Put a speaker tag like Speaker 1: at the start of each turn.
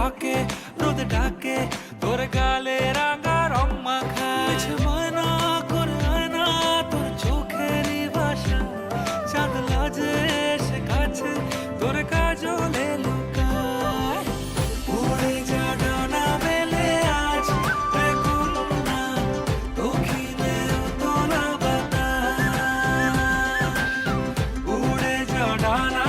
Speaker 1: বকে রোদে ডাকে, তোর গালে রাঙা রং মাখা। মানা করে তোর চোখের বাসা চাঁদ লাজে এসে কাছে, তোর কাজলে ডানা মেলে না